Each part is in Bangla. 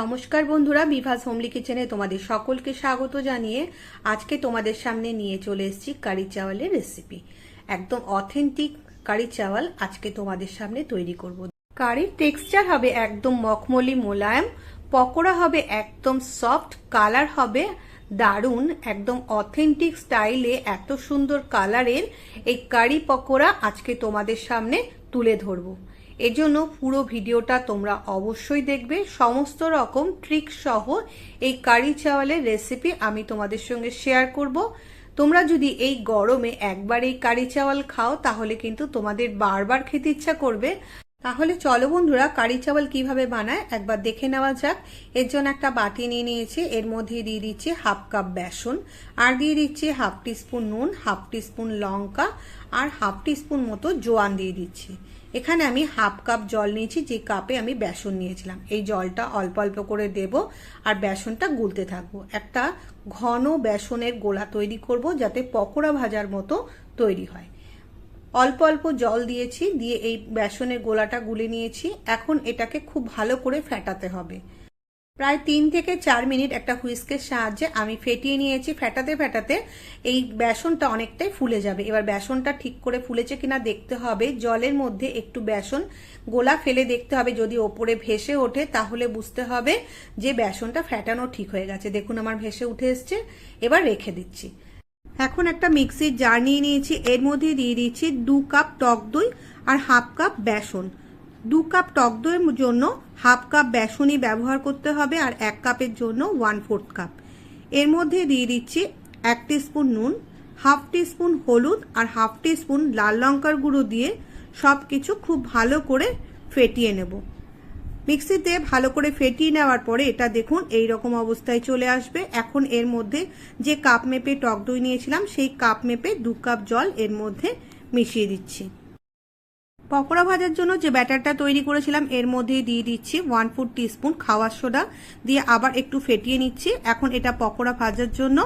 নমস্কার বন্ধুরা, বিভাস হোমলি কিচেনে তোমাদের সকলকে স্বাগত জানিয়ে আজকে তোমাদের সামনে নিয়ে চলে এসেছি কারি চাওয়ালের রেসিপি একদম অথেন্টিক কারি চাওয়াল আজকে তোমাদের সামনে তৈরি করব। কারির টেক্সচার হবে একদম মখমলি মোলায়েম, পকোড়া হবে একদম সফট কালার হবে দারুণ, একদম অথেন্টিক স্টাইলে এত সুন্দর কালারের এই কারি পকোড়া আজকে তোমাদের সামনে তুলে ধরবো। এজন্য পুরো ভিডিওটা তোমরা অবশ্যই দেখবে। সমস্ত রকম ট্রিক সহ এই কারি চাওয়ালের রেসিপি আমি তোমাদের সঙ্গে শেয়ার করব। তোমরা যদি এই গরমে একবার এই কারি চাওয়াল খাও, তাহলে কিন্তু তোমাদের বারবার খেতে ইচ্ছা করবে। তাহলে চলো বন্ধুরা, কারি চাওয়াল কীভাবে বানায় একবার দেখে নেওয়া যাক। এর জন্য একটা বাটি নিয়ে নিয়েছি, এর মধ্যে দিয়ে দিচ্ছি হাফ কাপ বেসন, আর দিয়ে দিচ্ছি হাফ টিস্পুন নুন, হাফ টিস্পুন লঙ্কা, আর হাফ টিস্পুন মতো জোয়ান দিয়ে দিচ্ছি। এখানে আমি হাফ কাপ জল নিয়েছি, যে কাপে আমি বেসন নিয়েছিলাম। এই জলটা অল্প অল্প করে দেব আর বেসনটা গুলতে থাকব। একটা ঘন বেসনের গোলা তৈরি করব যাতে পকোড়া ভাজার মতো তৈরি হয়। অল্প অল্প জল দিয়েছি, দিয়ে এই বেসনের গোলাটা গুলে নিয়েছি। এখন এটাকে খুব ভালো করে ফেটাতে হবে। প্রায় তিন থেকে চার মিনিট একটা হুইস্কের সাহায্যে আমি ফেটিয়ে নিয়েছি। ফেটাতে ফেটাতে এই বেসনটা অনেকটাই ফুলে যাবে। এবার বেসনটা ঠিক করে ফুলেছে কিনা দেখতে হবে। জলের মধ্যে একটু বেসন গোলা ফেলে দেখতে হবে। যদি ওপরে ভেসে ওঠে, তাহলে বুঝতে হবে যে বেসনটা ফেটানো ঠিক হয়ে গেছে। দেখুন, আমার ভেসে উঠে এসছে। এবার রেখে দিচ্ছি। এখন একটা মিক্সির জার নিয়ে নিয়েছি। এর মধ্যে দিয়ে দিচ্ছি দু কাপ টক দই আর হাফ কাপ বেসন। দু কাপ টক দইয়ের জন্য হাফ কাপ বেসনই ব্যবহার করতে হবে আর এক কাপের জন্য ওয়ান ফোর্থ কাপ এর মধ্যে দিয়ে দিচ্ছি এক স্পুন নুন, হাফ স্পুন হলুদ আর হাফ স্পুন লাল লঙ্কার গুঁড়ো দিয়ে সব কিছু খুব ভালো করে ফেটিয়ে নেব। মিক্সিতে ভালো করে ফেটিয়ে নেওয়ার পরে এটা দেখুন, এই রকম অবস্থায় চলে আসবে। এখন এর মধ্যে যে কাপ মেপে টক দই নিয়েছিলাম, সেই কাপ মেপে দু কাপ জল এর মধ্যে মিশিয়ে দিচ্ছি। পকোড়া ভাজার জন্য যে ব্যাটারটা তৈরি করেছিলাম, এর মধ্যে দিয়ে দিচ্ছি ওয়ান ফোর টিস্পুন খাওয়ার সোডা। দিয়ে আবার একটু ফেটিয়ে নিচ্ছি। এখন এটা পকোড়া ভাজার জন্য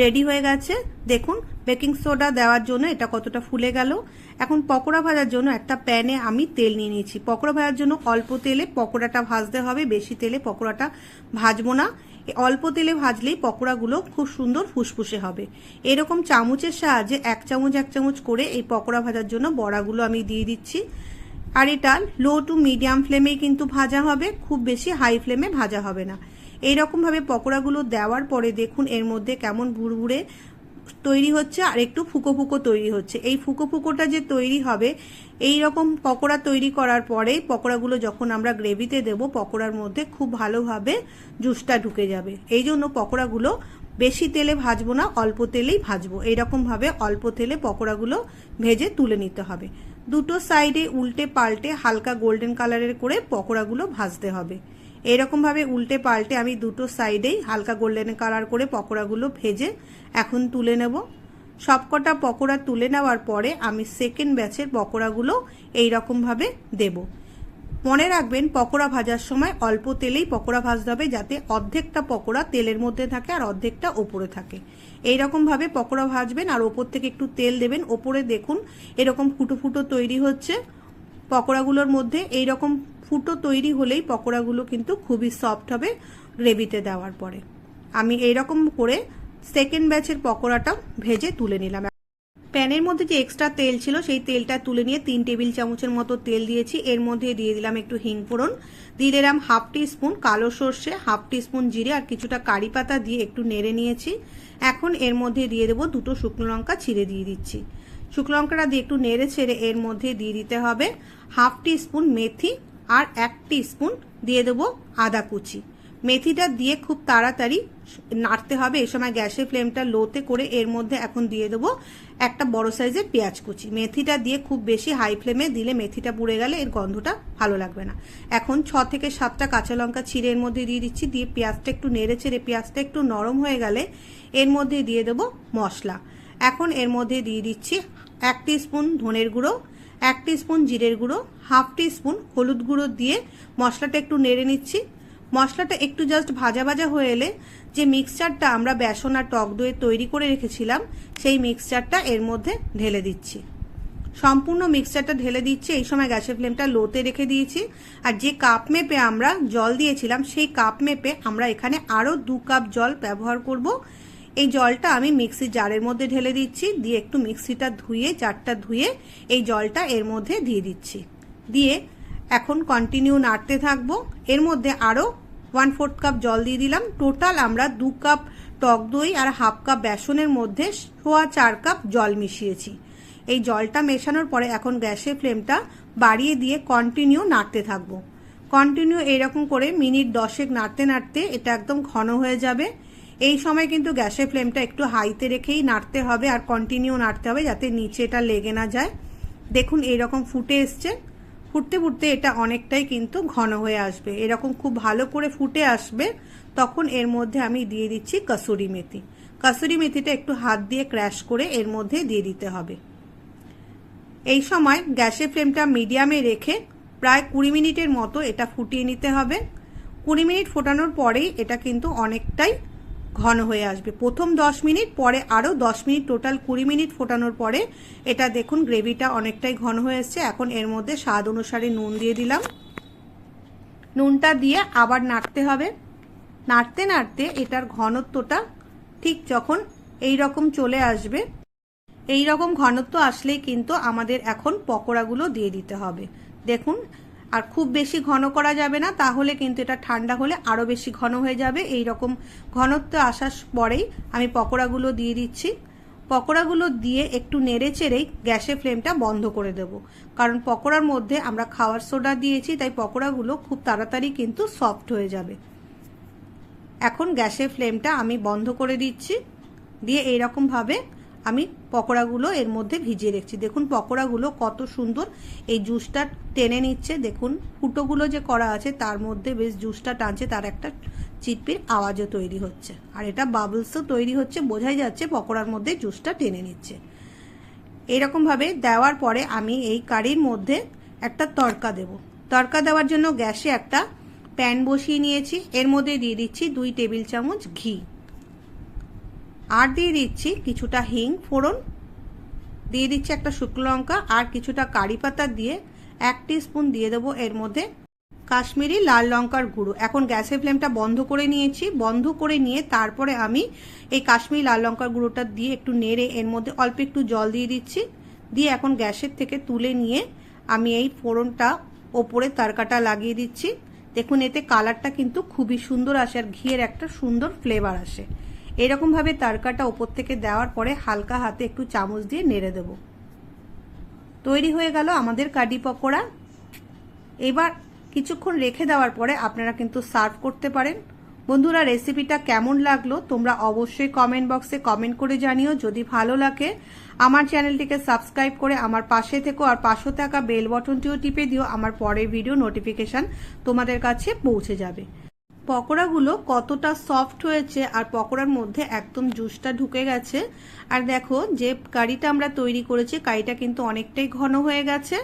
রেডি হয়ে গেছে। দেখুন বেকিং সোডা দেওয়ার জন্য এটা কতটা ফুলে গেল। এখন পকোড়া ভাজার জন্য একটা প্যানে আমি তেল নিয়ে নিয়েছি। পকোড়া ভাজার জন্য অল্প তেলে পকোড়াটা ভাজতে হবে। বেশি তেলে পকোড়াটা ভাজবো না। অল্প তেলে ভাজলেই পকোড়াগুলো খুব সুন্দর ফুসফুসে হবে। এরকম চামচের সাহায্যে এক চামচ এক চামচ করে এই পকোড়া ভাজার জন্য বড়াগুলো আমি দিয়ে দিচ্ছি। আর এটা লো টু মিডিয়াম ফ্লেমেই কিন্তু ভাজা হবে, খুব বেশি হাই ফ্লেমে ভাজা হবে না। এইরকমভাবে পকোড়াগুলো দেওয়ার পরে দেখুন এর মধ্যে কেমন ভুড়ভুড়ে তৈরি হচ্ছে আর একটু ফুকো ফুকো তৈরি হচ্ছে। এই ফুকো ফুকোটা যে তৈরি হবে এই রকম পকোড়া তৈরি করার পরে পকোড়াগুলো যখন আমরা গ্রেভিতে দেব, পকোড়ার মধ্যে খুব ভালোভাবে জুসটা ঢুকে যাবে। এই জন্য পকোড়াগুলো বেশি তেলে ভাজবো না, অল্প তেলেই ভাজবো। এইরকমভাবে অল্প তেলে পকোড়াগুলো ভেজে তুলে নিতে হবে। দুটো সাইডে উল্টে পাল্টে হালকা গোল্ডেন কালারের করে পকোড়াগুলো ভাজতে হবে। এরকমভাবে উল্টে পাল্টে আমি দুটো সাইডেই হালকা গোল্ডেন কালার করে পকোড়াগুলো ভেজে এখন তুলে নেব। সবকটা পকোড়া তুলে নেওয়ার পরে আমি সেকেন্ড ব্যাচের পকোড়াগুলো এইরকমভাবে দেবো দেব। মনে রাখবেন, পকোড়া ভাজার সময় অল্প তেলেই পকোড়া ভাজতে হবে যাতে অর্ধেকটা পকোড়া তেলের মধ্যে থাকে আর অর্ধেকটা ওপরে থাকে। এই ভাবে পকোড়া ভাজবেন আর ওপর থেকে একটু তেল দেবেন। ওপরে দেখুন, এরকম ফুটো ফুটো তৈরি হচ্ছে। পকোড়াগুলোর মধ্যে এই রকম ফুটো তৈরি হলেই পকোড়াগুলো কিন্তু খুবই সফট হবে গ্রেভিতে দেওয়ার পরে। আমি এইরকম করে সেকেন্ড ব্যাচের পকোড়াটা ভেজে তুলে নিলাম। প্যানের মধ্যে যে এক্সট্রা তেল ছিল, সেই তেলটা তুলে নিয়ে তিন টেবিল চামচের মতো তেল দিয়েছি। এর মধ্যে দিয়ে দিলাম একটু হিং ফোড়ন। দিয়ে দিলাম হাফ স্পুন কালো সর্ষে হাফ স্পুন জিরে আর কিছুটা কারি পাতা দিয়ে একটু নেড়ে নিয়েছি। এখন এর মধ্যে দিয়ে দেবো দুটো শুকনো লঙ্কা ছিঁড়ে দিয়ে দিচ্ছি। শুকনো লঙ্কাটা দিয়ে একটু নেড়ে ছেড়ে এর মধ্যে দিয়ে দিতে হবে হাফ স্পুন মেথি আর এক স্পুন দিয়ে দেবো আদা কুচি। মেথিটা দিয়ে খুব তাড়াতাড়ি নাড়তে হবে। এই সময় গ্যাসের ফ্লেমটা লোতে করে এর মধ্যে এখন দিয়ে দেবো একটা বড় সাইজের পেঁয়াজ কুচি। মেথিটা দিয়ে খুব বেশি হাই ফ্লেমে দিলে মেথিটা পুড়ে গেলে এর গন্ধটা ভালো লাগবে না। এখন ছ থেকে সাতটা কাঁচা লঙ্কা ছিঁড়ে এর মধ্যে দিয়ে দিচ্ছি। দিয়ে পেঁয়াজটা একটু নেড়ে ছেড়ে পেঁয়াজটা একটু নরম হয়ে গেলে এর মধ্যে দিয়ে দেবো মশলা। এখন এর মধ্যে দিয়ে দিচ্ছি এক স্পুন ধনের গুঁড়ো, এক স্পুন জিরের গুঁড়ো, হাফ স্পুন হলুদ গুঁড়ো দিয়ে মশলাটা একটু নেড়ে নিচ্ছি। মশলাটা একটু জাস্ট ভাজা ভাজা হয়ে এলে যে মিক্সচারটা আমরা বেসন আর টক দইয়ে তৈরি করে রেখেছিলাম, সেই মিক্সচারটা এর মধ্যে ঢেলে দিচ্ছি। সম্পূর্ণ মিক্সচারটা ঢেলে দিচ্ছি, এই সময় গ্যাসের ফ্লেমটা লোতে রেখে দিয়েছি। আর যে কাপ মেপে আমরা জল দিয়েছিলাম, সেই কাপ মেপে আমরা এখানে আরও দু কাপ জল ব্যবহার করব। এই জলটা আমি মিক্সি জারের মধ্যে ঢেলে দিচ্ছি, দিয়ে একটু মিক্সিটা ধুয়ে জারটা ধুয়ে এই জলটা এর মধ্যে দিয়ে দিচ্ছি। দিয়ে এখন কন্টিনিউ নাড়তে থাকব। এর মধ্যে আরও ওয়ান ফোর্থ কাপ জল দিয়ে দিলাম। টোটাল আমরা দু কাপ টক দই আর হাফ কাপ বেসনের মধ্যে সোয়া চার কাপ জল মিশিয়েছি। এই জলটা মেশানোর পরে এখন গ্যাসের ফ্লেমটা বাড়িয়ে দিয়ে কন্টিনিউ নাড়তে থাকব। কন্টিনিউ এইরকম করে মিনিট দশেক নাড়তে নাড়তে এটা একদম ঘন হয়ে যাবে। এই সময় কিন্তু গ্যাসের ফ্লেমটা একটু হাইতে রেখেই নাড়তে হবে আর কন্টিনিউ নাড়তে হবে যাতে নিচে এটা লেগে না যায়। দেখুন এইরকম ফুটে এসছে। ফুটতে ফুটতে এটা অনেকটাই কিন্তু ঘন হয়ে আসবে। এরকম খুব ভালো করে ফুটে আসবে, তখন এর মধ্যে আমি দিয়ে দিচ্ছি কসুরি মেথি। কসুরি মেথিটা একটু হাত দিয়ে ক্র্যাশ করে এর মধ্যে দিয়ে দিতে হবে। এই সময় গ্যাসের ফ্লেমটা মিডিয়ামে রেখে প্রায় কুড়ি মিনিটের মতো এটা ফুটিয়ে নিতে হবে। কুড়ি মিনিট ফোটানোর পরেই এটা কিন্তু অনেকটাই ঘন হয়ে আসবে। প্রথম দশ মিনিট, পরে আরও দশ মিনিট, টোটাল কুড়ি মিনিট ফোটানোর পরে এটা দেখুন, গ্রেভিটা অনেকটাই ঘন হয়ে এসছে। এখন এর মধ্যে স্বাদ অনুসারে নুন দিয়ে দিলাম। নুনটা দিয়ে আবার নাড়তে হবে। নাড়তে নাড়তে এটার ঘনত্বটা ঠিক যখন এই রকম চলে আসবে এই রকম ঘনত্ব আসলেই কিন্তু আমাদের এখন পকোড়াগুলো দিয়ে দিতে হবে। দেখুন আর খুব বেশি ঘন করা যাবে না, তাহলে কিন্তু এটা ঠান্ডা হলে আরও বেশি ঘন হয়ে যাবে। এই রকম ঘনত্ব আসার পরেই আমি পকোড়াগুলো দিয়ে দিচ্ছি। পকোড়াগুলো দিয়ে একটু নেড়ে চেড়েই গ্যাসের ফ্লেমটা বন্ধ করে দেব। কারণ পকোড়ার মধ্যে আমরা খাওয়ার সোডা দিয়েছি, তাই পকোড়াগুলো খুব তাড়াতাড়ি কিন্তু সফট হয়ে যাবে। এখন গ্যাসের ফ্লেমটা আমি বন্ধ করে দিচ্ছি। দিয়ে এইরকমভাবে আমি পকোড়াগুলো এর মধ্যে ভিজিয়ে রেখেছি। দেখুন পকোড়াগুলো কত সুন্দর। এই জুসটা টেনে নিচ্ছে। দেখুন ফুটোগুলো যে করা আছে, তার মধ্যে বেশ জুসটা টানছে, তার একটা চিটপির আওয়াজও তৈরি হচ্ছে। আর এটা বাবলসও তৈরি হচ্ছে, বোঝাই যাচ্ছে পকোড়ার মধ্যে জুসটা টেনে নিচ্ছে। এইরকমভাবে দেওয়ার পরে আমি এই কারির মধ্যে একটা তড়কা দেব। তড়কা দেওয়ার জন্য গ্যাসে একটা প্যান বসিয়ে নিয়েছি। এর মধ্যে দিয়ে দিচ্ছি দুই টেবিল চামচ ঘি। আর দিয়ে দিচ্ছি কিছুটা হিং ফোড়ন। দিয়ে দিচ্ছি একটা শুকনো লঙ্কা আর কিছুটা কারি পাতা দিয়ে এক স্পুন দিয়ে দেবো এর মধ্যে কাশ্মীরি লাল লঙ্কার গুঁড়ো। এখন গ্যাসের ফ্লেমটা বন্ধ করে নিয়েছি। বন্ধ করে নিয়ে তারপরে আমি এই কাশ্মীরি লাল লঙ্কার গুঁড়োটা দিয়ে একটু নেড়ে এর মধ্যে অল্প একটু জল দিয়ে দিচ্ছি। দিয়ে এখন গ্যাসের থেকে তুলে নিয়ে আমি এই ফোড়নটা ওপরে তারকাটা লাগিয়ে দিচ্ছি। দেখুন, এতে কালারটা কিন্তু খুবই সুন্দর আসে আর ঘিয়ের একটা সুন্দর ফ্লেভার আসে। এরকমভাবে তারকাটা ওপর থেকে দেওয়ার পরে হালকা হাতে একটু চামচ দিয়ে নেড়ে দেব। তৈরি হয়ে গেল আমাদের কাডি পকোড়া। এবার কিছুক্ষণ রেখে দেওয়ার পরে আপনারা কিন্তু সার্ভ করতে পারেন। বন্ধুরা, রেসিপিটা কেমন লাগল তোমরা অবশ্যই কমেন্ট বক্সে কমেন্ট করে জানিও। যদি ভালো লাগে, আমার চ্যানেলটিকে সাবস্ক্রাইব করে আমার পাশে থেকো আর পাশে থাকা বেল বটনটিও টিপে দিও। আমার পরের ভিডিও নোটিফিকেশান তোমাদের কাছে পৌঁছে যাবে। পকোড়াগুলো কতটা সফট হয়েছে আর পকোড়ার মধ্যে একদম জুসটা ঢুকে গেছে। আর দেখো, যে কারিটা আমরা তৈরি করেছি, কারিটা কিন্তু অনেকটাই ঘন হয়ে গেছে।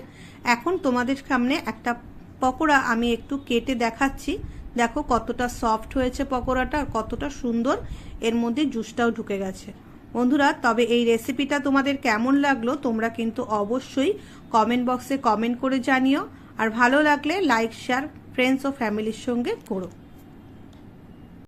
এখন তোমাদের সামনে একটা পকোড়া আমি একটু কেটে দেখাচ্ছি। দেখো কতটা সফট হয়েছে পকোড়াটা আর কতটা সুন্দর। এর মধ্যে জুসটাও ঢুকে গেছে। বন্ধুরা, তবে এই রেসিপিটা তোমাদের কেমন লাগল তোমরা কিন্তু অবশ্যই কমেন্ট বক্সে কমেন্ট করে জানিও। আর ভালো লাগলে লাইক শেয়ার ফ্রেন্ডস ও ফ্যামিলির সঙ্গে করো।